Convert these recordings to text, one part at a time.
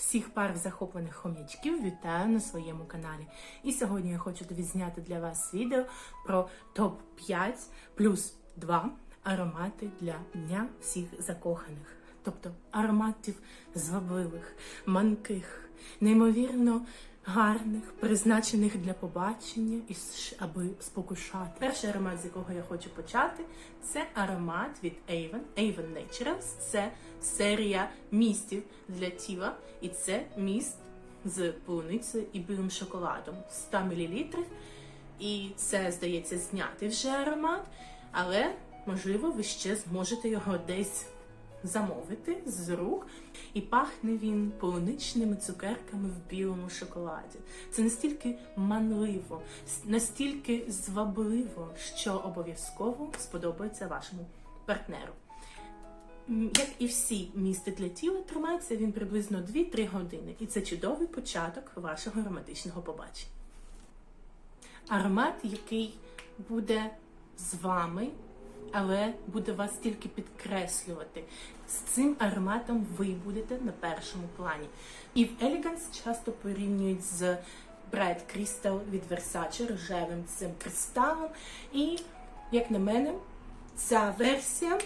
Всіх пар захоплених хом'ячків вітаю на своєму каналі. І сьогодні я хочу відзняти для вас відео про топ-5 плюс 2 аромати для Дня всіх закоханих. Тобто ароматів звабливих, манких, неймовірно гарних, призначених для побачення і аби спокушати. Перший аромат, з якого я хочу почати, це аромат від Avon, Avon Naturals. Це серія містів для тіла, і це міст з полуницею і білим шоколадом 100 мл. І це, здається, знятий вже аромат, але можливо ви ще зможете його десь замовити з рук. І пахне він полуничними цукерками в білому шоколаді. Це настільки манливо, настільки звабливо, що обов'язково сподобається вашому партнеру. Як і всі місти для тіла, тримається він приблизно 2-3 години, і це чудовий початок вашого романтичного побачення. Аромат, який буде з вами, але буде вас тільки підкреслювати. З цим ароматом ви будете на першому плані. І в Elegance часто порівнюють з Bright Crystal від Versace рожевим цим кристалом. І, як на мене, ця версія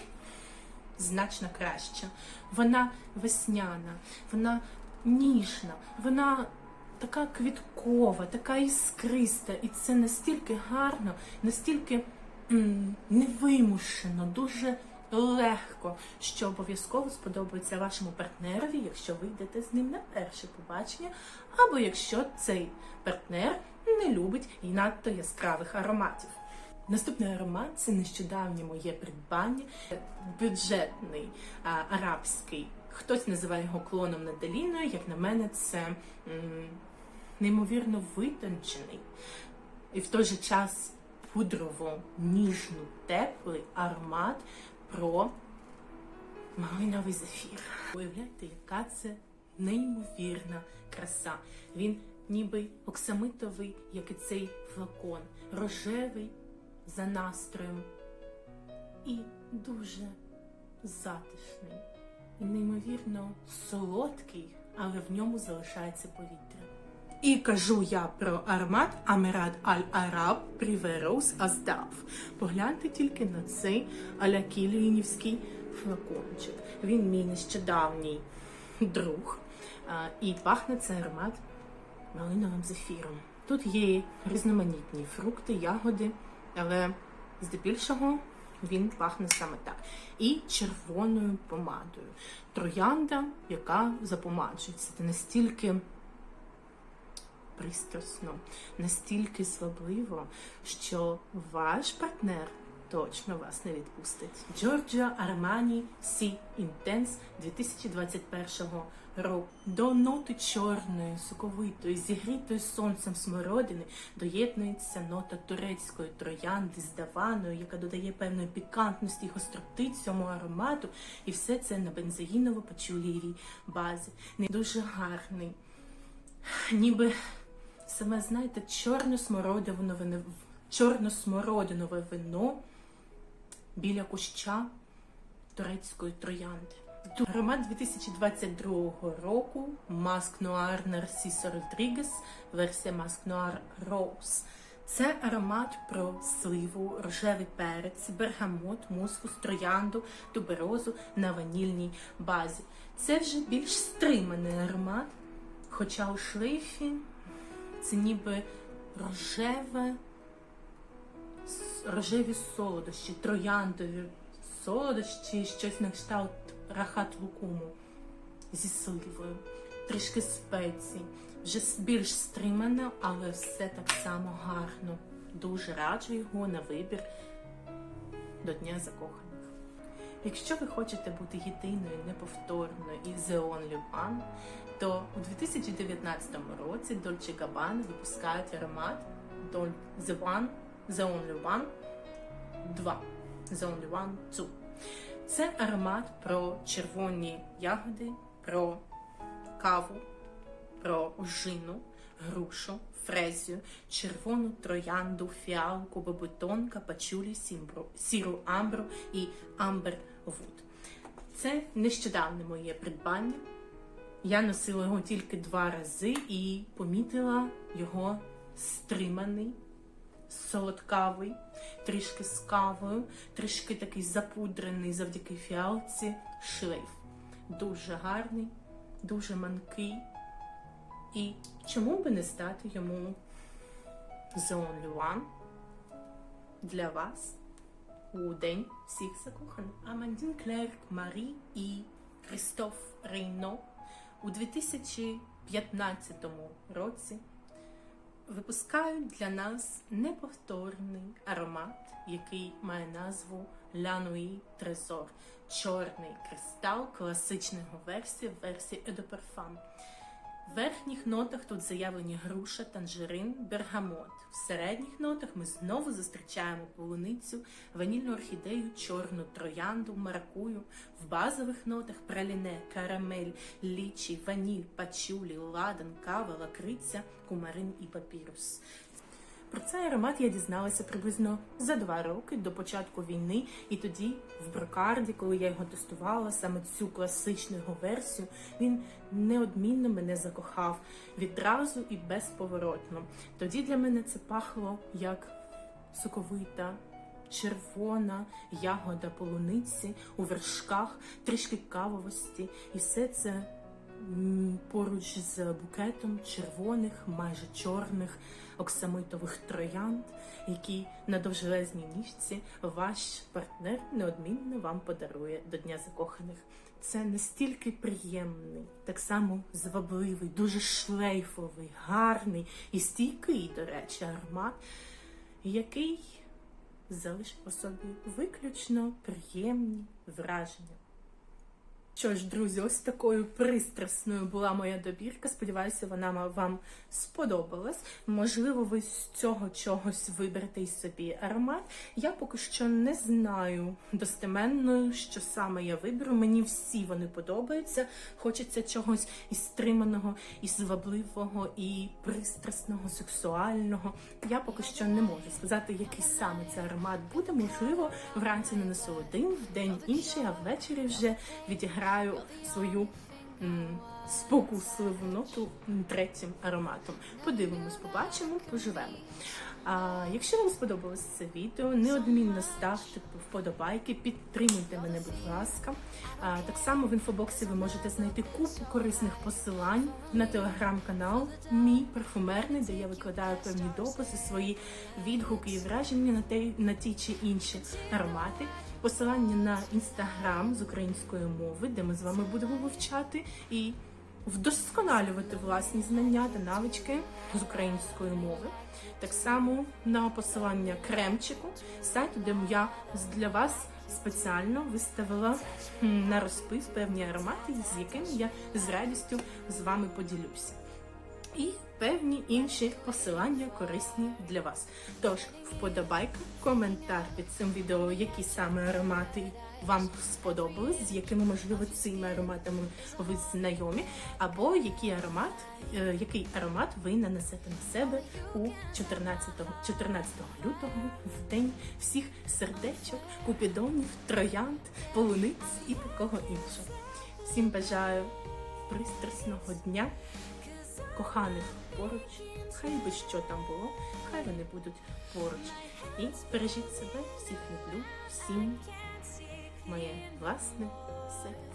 значно краща. Вона весняна, вона ніжна, вона така квіткова, така іскриста. І це настільки гарно, настільки невимушено, дуже легко, що обов'язково сподобається вашому партнерові, якщо ви йдете з ним на перше побачення, або якщо цей партнер не любить і надто яскравих ароматів. Наступний аромат це нещодавнє моє придбання, бюджетний а, арабський. Хтось називає його клоном над Аліною, як на мене, це м, неймовірно витончений і в той же час пудрово ніжно теплий аромат про малиновий зефір. Уявляєте, яка це неймовірна краса. Він ніби оксамитовий, як і цей флакон, рожевий за настроєм і дуже затишний, і неймовірно солодкий, але в ньому залишається повітря. І кажу я про аромат Амирад Аль Араб Привероус Аздав. Погляньте тільки на цей аля кіліїнівський флакончик. Він мій нещодавній друг. І пахне цей аромат малиновим зефіром. Тут є різноманітні фрукти, ягоди, але здебільшого він пахне саме так. І червоною помадою. Троянда, яка запомаджується. Це настільки пристрасно, настільки звабливо, що ваш партнер точно вас не відпустить. Giorgio Armani Sea Intense 2021 року. До ноти чорної, соковитої, зігрітої сонцем смородини доєднується нота турецької троянди з даваною, яка додає певної пікантності і гостроти цьому аромату. І все це на бензоїново-пачулієвій базі. Не дуже гарний ніби саме знаєте, чорно-смородинове вино, біля куща турецької троянди. Аромат 2022 року Маск Нуар Нарсісо Родрігес, версія Маск Нуар Роуз. Це аромат про сливу, рожевий перець, бергамот, мускус, троянду, туберозу на ванільній базі. Це вже більш стриманий аромат, Хоча у шлейфі це ніби рожеве, рожеві солодощі, трояндові солодощі, щось на кшталт рахат лукуму зі сливою, трішки спецій. Вже більш стримано, але все так само гарно. Дуже раджу його на вибір до Дня закоханих. Якщо ви хочете бути єдиною, неповторною і the only one, то у 2019 році Dolce Gabbana випускають аромат The One, The Only One 2. The Only One 2. Це аромат про червоні ягоди, про каву, про ожину, грушу, фрезію, червону троянду, фіалку, бобутонка, пачулі, сімбру, сіру амбру і амбер вуд. Це нещодавне моє придбання. Я носила його тільки два рази і помітила його стриманий, солодкавий, трішки з кавою, трішки такий запудрений завдяки фіалці шлейф. Дуже гарний, дуже манкий. І чому би не стати йому The Only One для вас у День всіх закоханих? Амандін Клерк Марі і Кристоф Рейно у 2015 році випускають для нас неповторний аромат, який має назву Nuit Trésor. Чорний кристал класичного версії версії Parfum. В верхніх нотах тут заявлені груша, танжерин, бергамот. В середніх нотах ми знову зустрічаємо полуницю, ванільну орхідею, чорну троянду, маракую. В базових нотах праліне, карамель, лічі, ваніль, пачулі, ладан, кава, лакриця, кумарин і папірус. Про цей аромат я дізналася приблизно за два роки до початку війни, і тоді в брокарді, коли я його тестувала, саме цю класичну його версію, він неодмінно мене закохав відразу і безповоротно. Тоді для мене це пахло як соковита. Червона ягода полуниці у вершках, трішки кавовості, і все це поруч з букетом червоних, майже чорних оксамитових троянд, які на довжелезній ніжці ваш партнер неодмінно вам подарує до Дня закоханих. Це настільки приємний, так само звабливий, дуже шлейфовий, гарний і стійкий, до речі, аромат, який залишив по собі виключно приємні враження. Що ж, друзі, ось такою пристрасною була моя добірка. Сподіваюся, вона вам сподобалась. Можливо, ви з цього чогось виберете і собі аромат. Я поки що не знаю достеменно, що саме я виберу. Мені всі вони подобаються. Хочеться чогось і стриманого, і звабливого, і пристрасного, сексуального. Я поки що не можу сказати, який саме це аромат буде. Можливо, вранці нанесу один, в день інший, а ввечері вже відіграю свою м, спокусливу ноту третім ароматом. Подивимось, побачимо, поживемо. А, якщо вам сподобалось це відео, неодмінно ставте вподобайки, підтримуйте мене, будь ласка. А, так само в інфобоксі ви можете знайти купу корисних посилань на телеграм-канал Мій парфумерний, де я викладаю певні дописи, свої відгуки і враження на те на ті чи інші аромати. Посилання на інстаграм з української мови, де ми з вами будемо вивчати і вдосконалювати власні знання та навички з української мови. Так само на посилання кремчику, сайту, де я для вас спеціально виставила на розпис певні аромати, з якими я з радістю з вами поділюся. І певні інші посилання корисні для вас. Тож, вподобайка, коментар під цим відео, які саме аромати вам сподобались, з якими, можливо, цими ароматами ви знайомі, або який аромат, е, який аромат ви нанесете на себе у 14, 14 лютого в день всіх сердечок, купідонів, троянд, полуниць і такого іншого. Всім бажаю пристрасного дня коханих поруч, хай би що там було, хай вони будуть поруч. І бережіть себе, всіх люблю, всім моє власне серце.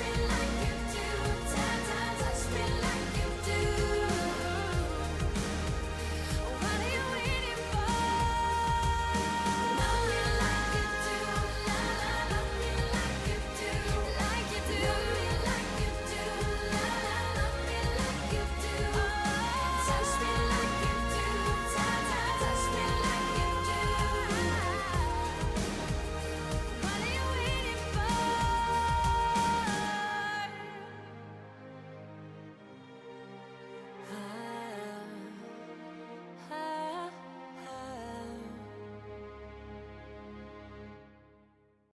like you